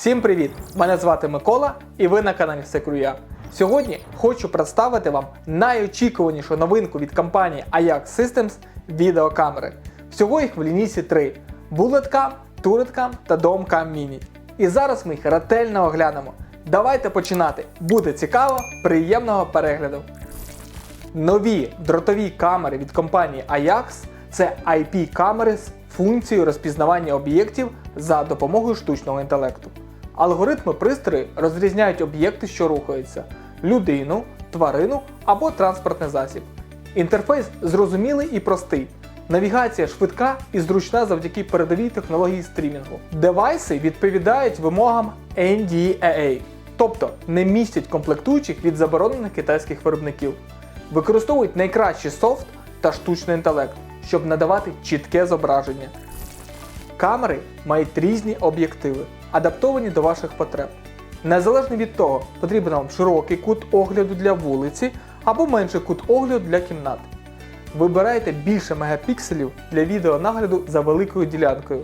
Всім привіт! Мене звати Микола і ви на каналі Секруя. Сьогодні хочу представити вам найочікуванішу новинку від компанії Ajax Systems відеокамери. Всього їх в лінійці 3: BulletCam, TurretCam та DomCam Mini. І зараз ми їх ретельно оглянемо. Давайте починати. Буде цікаво, приємного перегляду. Нові дротові камери від компанії Ajax це IP-камери з функцією розпізнавання об'єктів за допомогою штучного інтелекту. Алгоритми пристрою розрізняють об'єкти, що рухаються, людину, тварину або транспортний засіб. Інтерфейс зрозумілий і простий. Навігація швидка і зручна завдяки передовій технології стрімінгу. Девайси відповідають вимогам NDAA, тобто не містять комплектуючих від заборонених китайських виробників. Використовують найкращий софт та штучний інтелект, щоб надавати чітке зображення. Камери мають різні об'єктиви, адаптовані до ваших потреб. Незалежно від того, потрібен вам широкий кут огляду для вулиці або менший кут огляду для кімнати. Вибирайте більше мегапікселів для відеонагляду за великою ділянкою,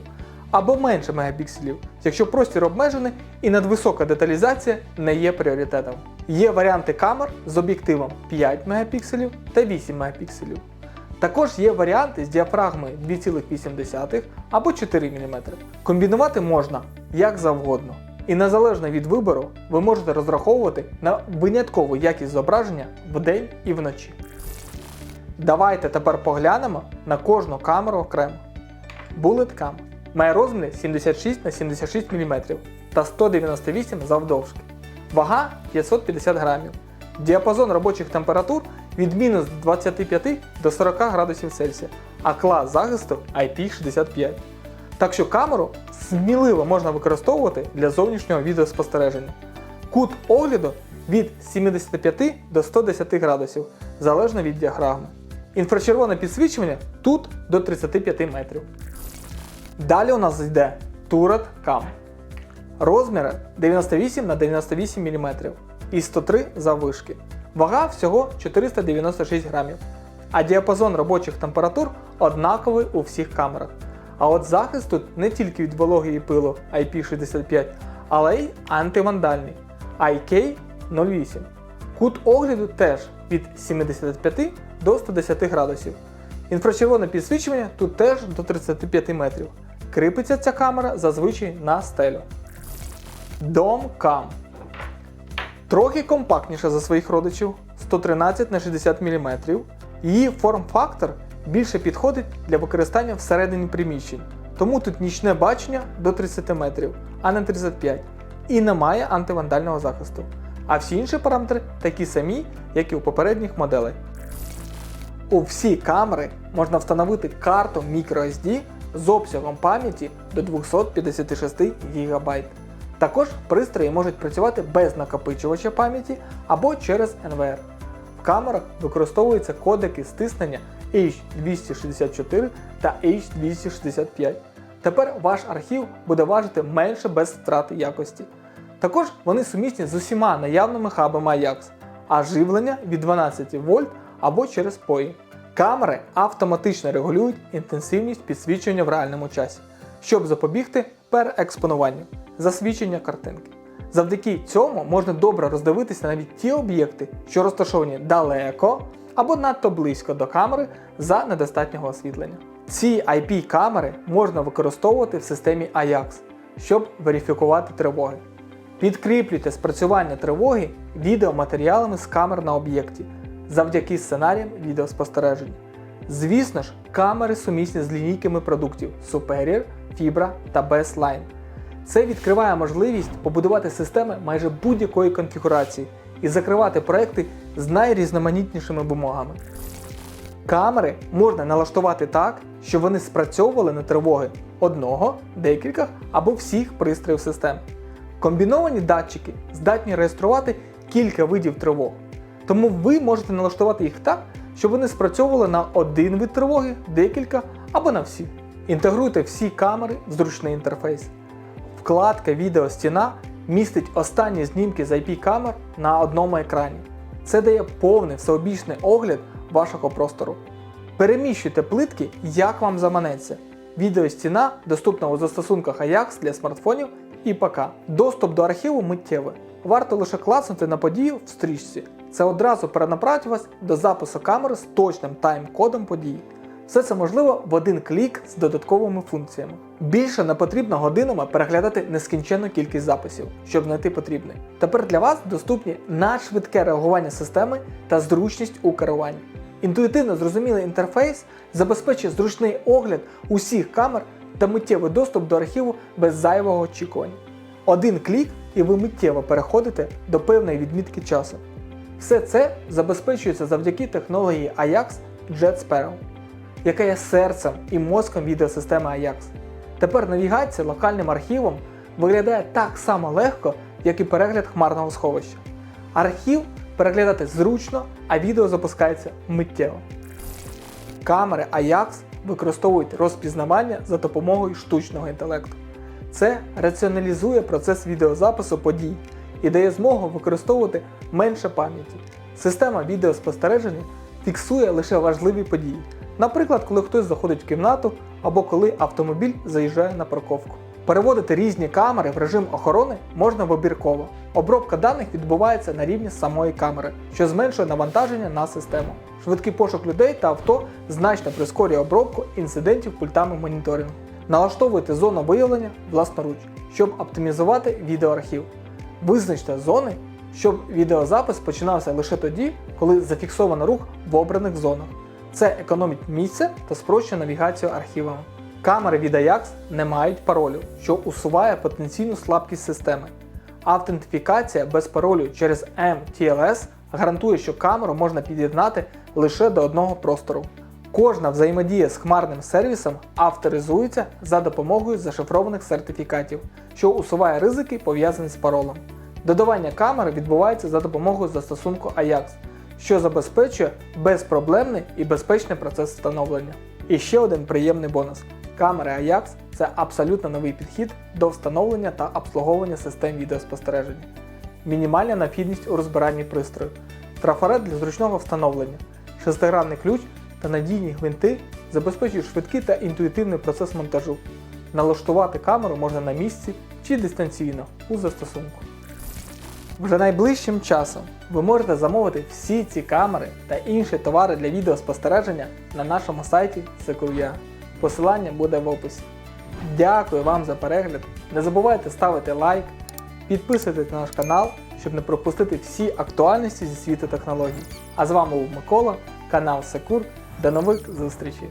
або менше мегапікселів, якщо простір обмежений і надвисока деталізація не є пріоритетом. Є варіанти камер з об'єктивом 5 мегапікселів та 8 мегапікселів. Також є варіанти з діафрагмою 2,8 або 4 мм. Комбінувати можна як завгодно. І незалежно від вибору, ви можете розраховувати на виняткову якість зображення вдень і вночі. Давайте тепер поглянемо на кожну камеру окремо. BulletCam має розміри 76 на 76 мм та 198 завдовжки. Вага 550 грамів. Діапазон робочих температур від мінус 25 до 40 градусів Цельсія, а клас захисту IP65. Так що камеру сміливо можна використовувати для зовнішнього відеоспостереження. Кут огляду від 75 до 110 градусів, залежно від діаграми. Інфрачервоне підсвічування тут до 35 метрів. Далі у нас йде Turret Cam. Розміри 98 на 98 мм і 103 заввишки. Вага всього 496 грамів. А діапазон робочих температур однаковий у всіх камерах. А от захист тут не тільки від вологи і пилу IP65, але й антивандальний IK08. Кут огляду теж від 75 до 110 градусів. Інфрачервоне підсвічування тут теж до 35 метрів. Кріпиться ця камера зазвичай на стелю. Dom-Cam. Трохи компактніша за своїх родичів 113 на 60 мм. Її форм-фактор більше підходить для використання всередині приміщень, тому тут нічне бачення до 30 метрів, а не 35, і не має антивандального захисту. А всі інші параметри такі самі, як і у попередніх моделей. У всі камери можна встановити карту microSD з обсягом пам'яті до 256 ГБ. Також пристрої можуть працювати без накопичувача пам'яті або через NVR. В камерах використовуються кодеки стиснення H264 та H265. Тепер ваш архів буде важити менше без втрати якості. Також вони сумісні з усіма наявними хабами Ajax, а живлення від 12 вольт або через POE. Камери автоматично регулюють інтенсивність підсвічування в реальному часі, щоб запобігти переекспонуванню, засвічення картинки. Завдяки цьому можна добре роздивитися навіть ті об'єкти, що розташовані далеко або надто близько до камери за недостатнього освітлення. Ці IP-камери можна використовувати в системі Ajax, щоб верифікувати тривоги. Підкріплюйте спрацювання тривоги відеоматеріалами з камер на об'єкті завдяки сценаріям відеоспостереження. Звісно ж, камери сумісні з лінійками продуктів Superior, Fibra та Baseline. Це відкриває можливість побудувати системи майже будь-якої конфігурації і закривати проекти з найрізноманітнішими вимогами. Камери можна налаштувати так, щоб вони спрацьовували на тривоги одного, декількох або всіх пристроїв системи. Комбіновані датчики здатні реєструвати кілька видів тривог. Тому ви можете налаштувати їх так, щоб вони спрацьовували на один вид тривоги, декілька або на всі. Інтегруйте всі камери в зручний інтерфейс. Вкладка Відео стіна містить останні знімки з IP-камер на одному екрані. Це дає повний всеобічний огляд вашого простору. Переміщуйте плитки, як вам заманеться. Відеостіна доступна у застосунках Ajax для смартфонів і ПК. Доступ до архіву миттєвий. Варто лише класнути на подію в стрічці. Це одразу перенаправить вас до запису камери з точним тайм-кодом події. Все це можливо в один клік з додатковими функціями. Більше не потрібно годинами переглядати нескінченну кількість записів, щоб знайти потрібний. Тепер для вас доступні надшвидке реагування системи та зручність у керуванні. Інтуїтивно зрозумілий інтерфейс забезпечує зручний огляд усіх камер та миттєвий доступ до архіву без зайвого очікування. Один клік і ви миттєво переходите до певної відмітки часу. Все це забезпечується завдяки технології Ajax Jet Sparrow, яка є серцем і мозком відеосистеми Ajax. Тепер навігація локальним архівом виглядає так само легко, як і перегляд хмарного сховища. Архів переглядати зручно, а відео запускається миттєво. Камери Ajax використовують розпізнавання за допомогою штучного інтелекту. Це раціоналізує процес відеозапису подій і дає змогу використовувати менше пам'яті. Система відеоспостереження фіксує лише важливі події, наприклад, коли хтось заходить в кімнату або коли автомобіль заїжджає на парковку. Переводити різні камери в режим охорони можна вибірково. Обробка даних відбувається на рівні самої камери, що зменшує навантаження на систему. Швидкий пошук людей та авто значно прискорює обробку інцидентів пультами моніторингу. Налаштовуйте зону виявлення власноруч, щоб оптимізувати відеоархів. Визначте зони, щоб відеозапис починався лише тоді, коли зафіксовано рух в обраних зонах. Це економить місце та спрощує навігацію архівами. Камери від Ajax не мають паролю, що усуває потенційну слабкість системи. Автентифікація без паролю через MTLS гарантує, що камеру можна під'єднати лише до одного простору. Кожна взаємодія з хмарним сервісом авторизується за допомогою зашифрованих сертифікатів, що усуває ризики, пов'язані з паролем. Додавання камери відбувається за допомогою застосунку Ajax, що забезпечує безпроблемний і безпечний процес встановлення. І ще один приємний бонус. Камери Ajax це абсолютно новий підхід до встановлення та обслуговування систем відеоспостереження. Мінімальна необхідність у розбиранні пристрою, трафарет для зручного встановлення, шестигранний ключ та надійні гвинти забезпечують швидкий та інтуїтивний процес монтажу. Налаштувати камеру можна на місці чи дистанційно у застосунку. Вже найближчим часом ви можете замовити всі ці камери та інші товари для відеоспостереження на нашому сайті Secure. Посилання буде в описі. Дякую вам за перегляд. Не забувайте ставити лайк, підписуйтесь на наш канал, щоб не пропустити всі актуальності зі світу технологій. А з вами був Микола, канал Секур. До нових зустрічей!